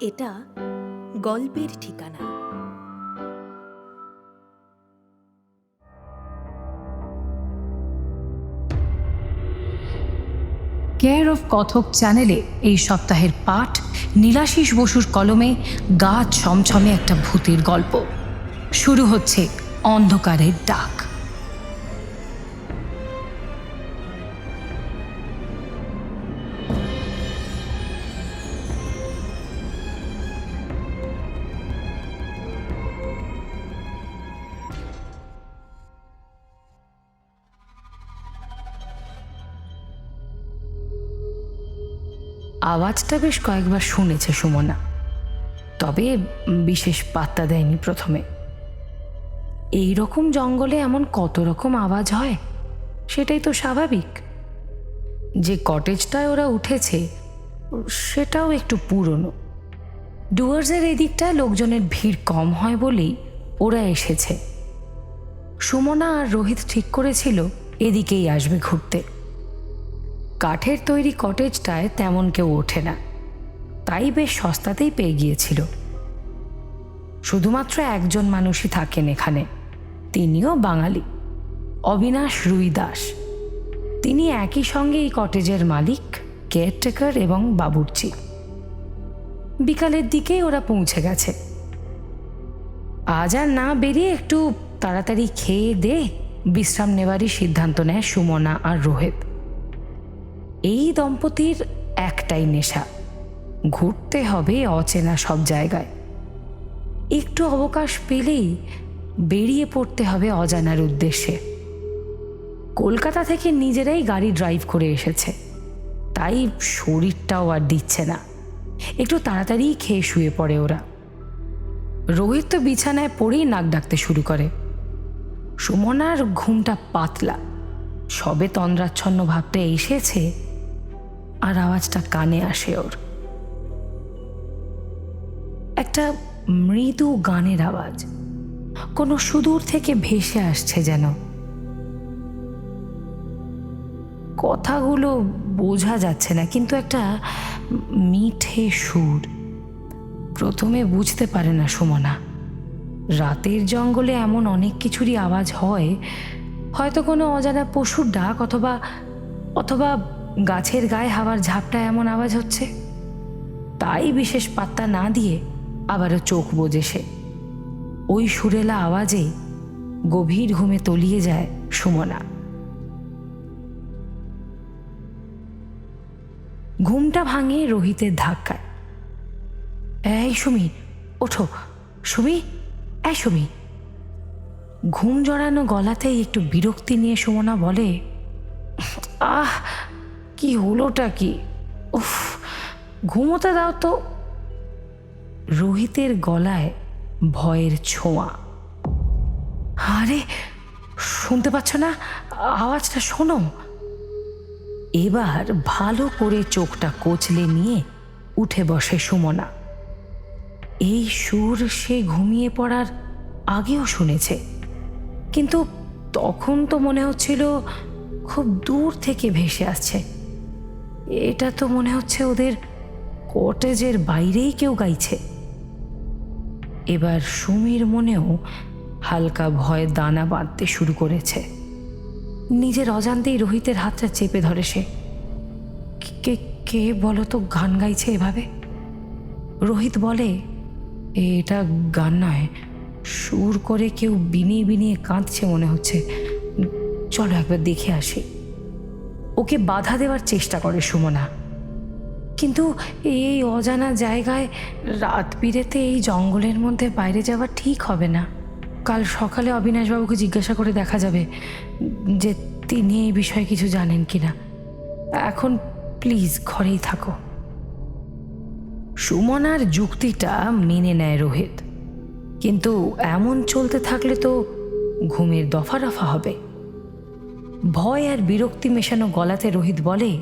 এটা গল্পের ঠিকানা। কেয়ার অফ কথক চ্যানেলে এই সপ্তাহের পাঠ, নীলাশিস বসুর কলমে গা ছমছমে একটা ভূতের গল্প। শুরু হচ্ছে অন্ধকারের ডাক। আওয়াজটা বেশ কয়েকবার শুনেছে সুমনা। তবে বিশেষ পাত্তা দেয়নি প্রথমে। এই রকম জঙ্গলে এমন কত রকম আওয়াজ হয়, সেটাই তো স্বাভাবিক। যে কটেজটায় ওরা উঠেছে, সেটাও একটু পুরনো। ডুয়ার্সের এদিকটায় লোকজনের ভিড় কম হয় বলেই ওরা এসেছে। সুমনা আর রোহিত ঠিক করেছিল, এদিকেই আসবে ঘুরতে। কাঠের তৈরি কটেজটায় তেমন কেউ ওঠে না। তাই বেশ সস্তাতেই পেয়ে গিয়েছিল। শুধুমাত্র একজন মানুষই থাকেন এখানে। তিনিও বাঙালি। অবিনাশ রুই দাস। তিনি একই সঙ্গে এই কটেজের মালিক, কেয়ারটেকার এবং বাবুর্চি। বিকালের দিকেই ওরা পৌঁছে গেছে। আজ আর না বেরিয়ে একটু তাড়াতাড়ি খেয়ে দে বিশ্রাম নেওয়ারই সিদ্ধান্ত নেয় সুমনা আর রোহিত। এই দম্পতির একটাই নেশা। ঘুরতে হবে অচেনা সব জায়গায়। একটু অবকাশ পেলেই বেরিয়ে পড়তে হবে অজানার উদ্দেশ্যে। কলকাতা থেকে নিজেরাই গাড়ি ড্রাইভ করে এসেছে। তাই শরীরটাও আর দিচ্ছে না। একটু তাড়াতাড়ি খেয়ে শুয়ে পড়ে ওরা। রোহিত তো বিছানায় পড়েই নাক ডাকতে শুরু করে। সুমনার ঘুমটা পাতলা। সবে তন্দ্রাচ্ছন্ন ভাবটা এসেছে আর আওয়াজটা কানে আসে ওর। একটা মৃদু গানের আওয়াজ, কোনো সুদূর থেকে ভেসে আসছে যেন। কথাগুলো বোঝা যাচ্ছে না, কিন্তু একটা মিঠে সুর। প্রথমে বুঝতে পারে না সুমনা। রাতের জঙ্গলে এমন অনেক কিছুরই আওয়াজ হয়, হয়তো কোনো অজানা পশুর ডাক অথবা অথবা গাছের গায়ে হাওয়ার ঝাপটা এমন আওয়াজ হচ্ছে। তাই বিশেষ পাত্তা না দিয়ে আবারও চোখ বোঝে সে। ওই সুরেলা আওয়াজে গভীর ঘুমে তলিয়ে যায় সুমনা। ঘুমটা ভাঙে রোহিতের ধাক্কায়। এই সুমি, ওঠো। সুমি, এই সুমি। ঘুম জড়ানো গলাতেই একটু বিরক্তি নিয়ে সুমনা বলে, আহ কি হলোটা কি? উফ, ঘুমোতে দাও তো। রোহিতের গলায় ভয়ের ছোঁয়া। আরে, শুনতে পাচ্ছ না? আওয়াজটা শোনো। এবার ভালো করে চোখটা কোচলে নিয়ে উঠে বসে সুমনা। এই সুর সে ঘুমিয়ে পড়ার আগেও শুনেছে। কিন্তু তখন তো মনে হচ্ছিল খুব দূর থেকে ভেসে আসছে। এটা তো মনে হচ্ছে ওদের কটেজের বাইরেই কেউ গাইছে। এবার সুমির মনেও হালকা ভয় দানা বাঁধতে শুরু করেছে। নিজের অজান্তেই রোহিতের হাতটা চেপে ধরে সে। কে কে বলো তো গান গাইছে এভাবে? রোহিত বলে, এটা গান নয়, সুর করে কেউ বিনিয়ে বিনিয়ে কাঁদছে মনে হচ্ছে। চলো একবার দেখে আসি। ওকে বাধা দেওয়ার চেষ্টা করে সুমনা। কিন্তু এই অজানা জায়গায় রাত বিরেতে এই জঙ্গলের মধ্যে বাইরে যাওয়া ঠিক হবে না। কাল সকালে অবিনাশবাবুকে জিজ্ঞাসা করে দেখা যাবে যে তিনি এই বিষয়ে কিছু জানেন কি না এখন প্লিজ ঘরেই থাকো। সুমনার যুক্তিটা মেনে নেয় রোহিত। কিন্তু এমন চলতে থাকলে তো ঘুমের দফা রফা হবে। ভয় আর বিরক্তি মেশানো গলাতে রোহিত বলে,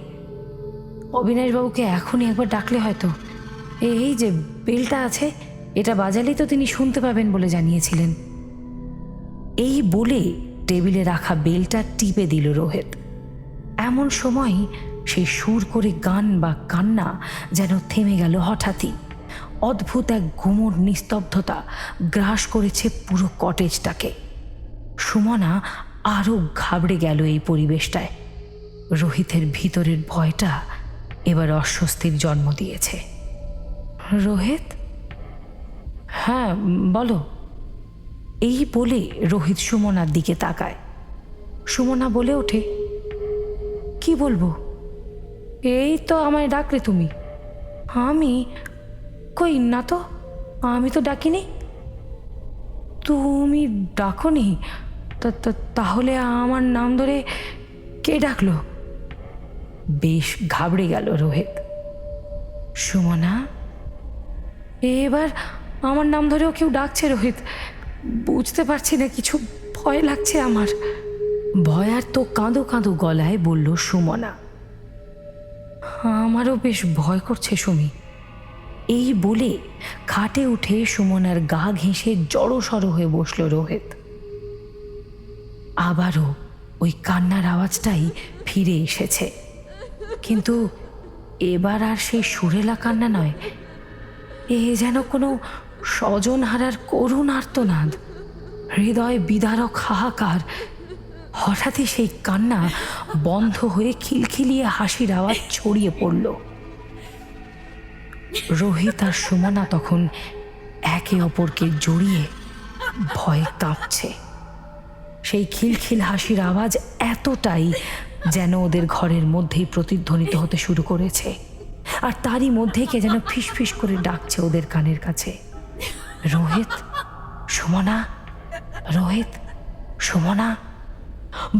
অবিনাশবাবুকে এখনই একবার ডাকলে হয়তো। এই যে বেলটা আছে, এটা বাজালেই তো তিনি শুনতে পাবেন বলে জানিয়েছিলেন। এই বলে টেবিলে রাখা বেলটা টিপে দিল রোহিত। এমন সময় সে সুর করে গান বা কান্না যেন থেমে গেল হঠাৎই। অদ্ভুত এক গুমোর নিস্তব্ধতা গ্রাস করেছে পুরো কটেজটাকে। সুমনা আরও ঘাবড়ে গেল এই পরিবেশটায়। রোহিতের ভিতরের ভয়টা এবার অস্বস্তির জন্ম দিয়েছে। রোহিত? হ্যাঁ বলো। এই বলে রোহিত সুমনার দিকে তাকায়। সুমনা বলে ওঠে, কি বলব? এই তো আমায় ডাকলে তুমি। আমি? কই না তো? আমি তো ডাকিনি। তুমি তা- তাহলে আমার নাম ধরে কে ডাকলো? বেশ ঘাবড়ে গেল রোহিত। সুমনা? এবার আমার নাম ধরেও কেউ ডাকছে রোহিত। বুঝতে পারছি না, কিছু ভয় লাগছে আমার। ভয় আর তো কাঁদো কাঁদো গলায় বলল সুমনা। আমারও বেশ ভয় করছে সুমি। এই বলে খাটে উঠে সুমনার গা ঘেঁষে জড়সড় হয়ে বসল রোহিত। আবারও ওই কান্নার আওয়াজটাই ফিরে এসেছে। কিন্তু এবার আর সেই সুরেলা কান্না নয়, এ যেন কোনো স্বজন হারার করুণ আর্তনাদ, হৃদয় বিদারক হাহাকার। হঠাৎই সেই কান্না বন্ধ হয়ে খিলখিলিয়ে হাসির আওয়াজ ছড়িয়ে পড়ল। রোহিত আর সুমনা তখন একে অপরকে জড়িয়ে ভয়ে কাঁপছে। সেই খিলখিল হাসির আওয়াজ এতটাই যেন ওদের ঘরের মধ্যেই প্রতিধ্বনিত হতে শুরু করেছে। আর তারই মধ্যে কে যেন ফিসফিস করে ডাকছে ওদের কানের কাছে। রোহিত, সুমনা রোহিত, সুমনা।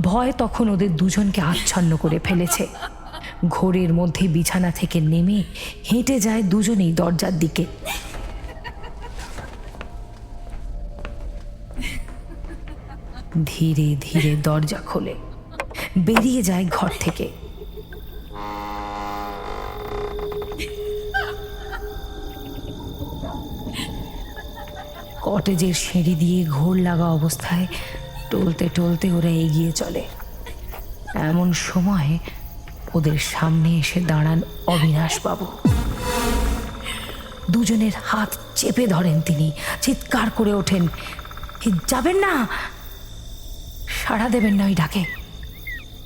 ভয় তখন ওদের দুজনকে আচ্ছন্ন করে ফেলেছে। ঘোরের মধ্যে বিছানা থেকে নেমে হেঁটে যায় দুজনেই দরজার দিকে। ধীরে ধীরে দরজা খোলে। বেরিয়ে যায় ঘর থেকে। কটেজের সিঁড়ি দিয়ে ঘোর লাগা অবস্থায় টলতে টলতে ওরা এগিয়ে চলে। এমন সময় ওদের সামনে এসে দাঁড়ান অবিনাশবাবু দুজনের হাত চেপে ধরেন তিনি, চিৎকার করে ওঠেন। যাবেন না সাড়া দেবেন না ওই ডাকে।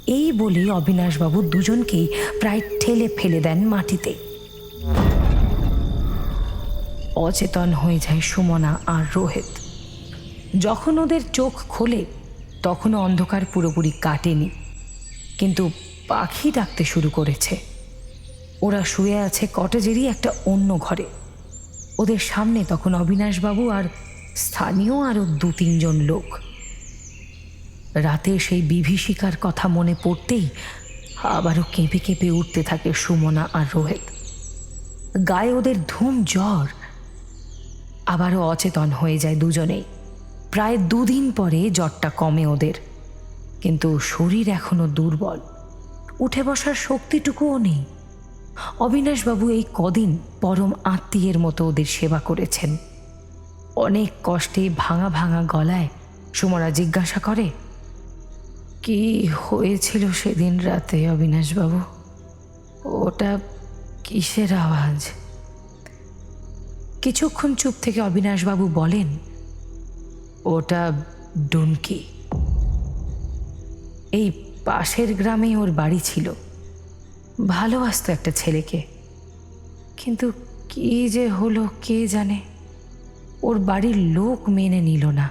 এই বলে অবিনাশবাবু দুজনকেই প্রায় ঠেলে ফেলে দেন মাটিতে। অচেতন হয়ে যায় সুমনা আর রোহিত। যখন ওদের চোখ খোলে, তখনও অন্ধকার পুরোপুরি কাটেনি। কিন্তু পাখি ডাকতে শুরু করেছে। ওরা শুয়ে আছে কটেজেরই একটা অন্য ঘরে। ওদের সামনে তখন অবিনাশবাবু আর স্থানীয় আরও দু তিনজন লোক। রাতে সেই বিভীষিকার কথা মনে পড়তেই আবারও কেঁপে কেঁপে উঠতে থাকে সুমনা আর রোহিত। গায়ে ওদের ধুম জ্বর। আবারও অচেতন হয়ে যায় দুজনেই। প্রায় দুদিন পরে জ্বরটা কমে ওদের। কিন্তু শরীর এখনও দুর্বল। উঠে বসার শক্তিটুকুও নেই। অবিনাশবাবু এই কদিন পরম আত্মীয়ের মতো ওদের সেবা করেছেন। অনেক কষ্টে ভাঙা ভাঙা গলায় সুমনা জিজ্ঞাসা করে কি হয়েছিল সেদিন রাতে, অবিনাশবাবু? ওটা কিসের আওয়াজ? কিছুক্ষণ চুপ থেকে অবিনাশবাবু বলেন, ওটা ডুনকি এই পাশের গ্রামেই ওর বাড়ি ছিল। ভালোবাসত একটা ছেলেকে। কিন্তু কি যে হলো কে জানে? ওর বাড়ির লোক মেনে নিল না।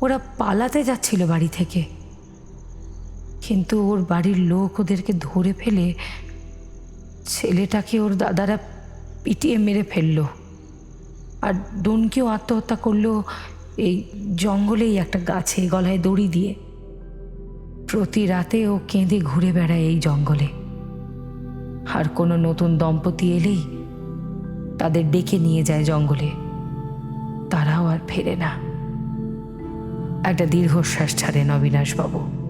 ওরা পালাতে যাচ্ছিল বাড়ি থেকে। কিন্তু ওর বাড়ির লোক ওদেরকে ধরে ফেলে ছেলেটাকে ওর দাদারা পিটিয়ে মেরে ফেলল। আর ডোনকেও আত্মহত্যা করল এই জঙ্গলেই একটা গাছে গলায় দড়ি দিয়ে। প্রতি রাতে ও কেঁদে ঘুরে বেড়ায় এই জঙ্গলে। আর কোনো নতুন দম্পতি এলেই তাদের ডেকে নিয়ে যায় জঙ্গলে। তারাও আর ফেরে না। একটা দীর্ঘশ্বাস ছাড়েন অবিনাশবাবু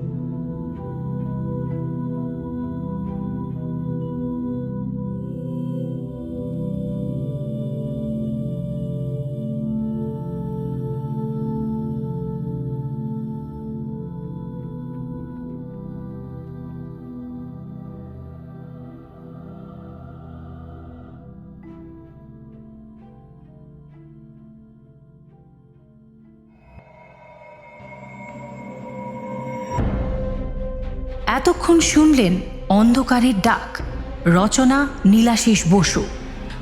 এতক্ষণ শুনলেন অন্ধকারের ডাক। রচনা নীলাশিস বসু।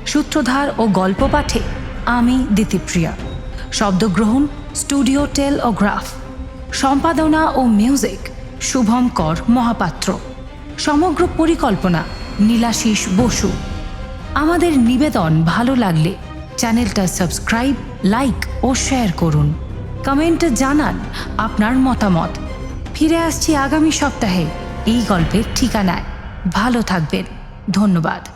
সূত্রধার ও গল্প পাঠে আমি দিতিপ্রিয়া। শব্দগ্রহণ স্টুডিও টেল ও গ্রাফ সম্পাদনা ও মিউজিক শুভম কর মহাপাত্র। সমগ্র পরিকল্পনা নীলাশিস বসু। আমাদের নিবেদন ভালো লাগলে চ্যানেলটা সাবস্ক্রাইব, লাইক ও শেয়ার করুন। কমেন্টে জানান আপনার মতামত। ফিরে আসছি আগামী সপ্তাহে। এই গল্পের ঠিকানায়। ভালো থাকবেন। ধন্যবাদ।